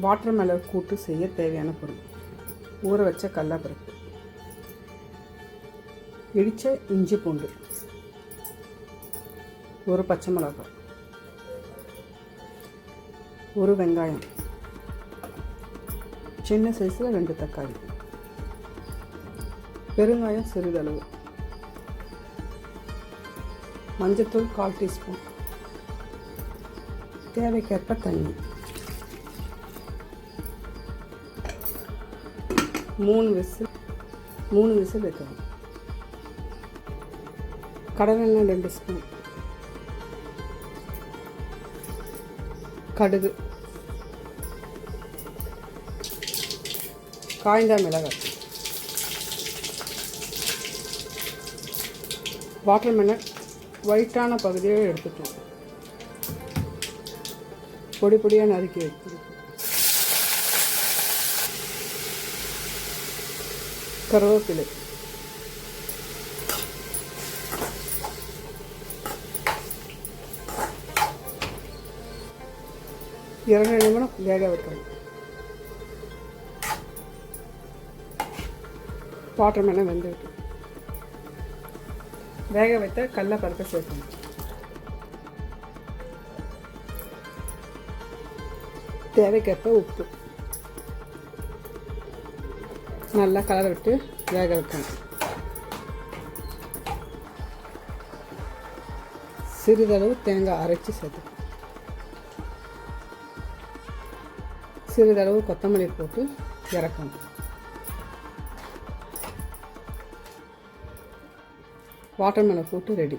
Water melon கூட்டு செய்ய தேவையான பொருள். ஊற வச்ச கடலப்பருப்பு. இடித்த இஞ்சி பூண்டு. ஒரு பச்சை மிளகாய் ஒரு வெங்காயம். சின்ன சைஸில் ரெண்டு தக்காளி. பெருங்காயம் சிறிதளவு. மஞ்சத்தூள் கால் டீஸ்பூன். தேவைக்கேற்ப தண்ணி. மூணு விசில் மூணு விசில் வைக்கணும். கடலெண்ணெய் ரெண்டு ஸ்பூன். கடுகு. காய்ந்த மிளகாய். வாட்டர் மெலன் ஒயிட்டான பகுதியை எடுத்துக்கலாம். பொடி பொடியாக நறுக்கி வைக்கணும். கருவேப்பிலை. இரண்டு நிமிடம் வேக வைக்கணும். வாட்டர் மேலே வெந்துவிட்டு வேக வைத்த கடல பருப்பை சேர்க்கணும். தேவைக்கேற்ப உப்பு. நல்லா கலர் விட்டு வேக வைக்கணும். சிறிதளவு தேங்காய் அரைச்சி சேர்த்து சிறிதளவு கொத்தமல்லி போட்டு இறக்கணும். வாட்டர்மெலன் போட்டு ரெடி.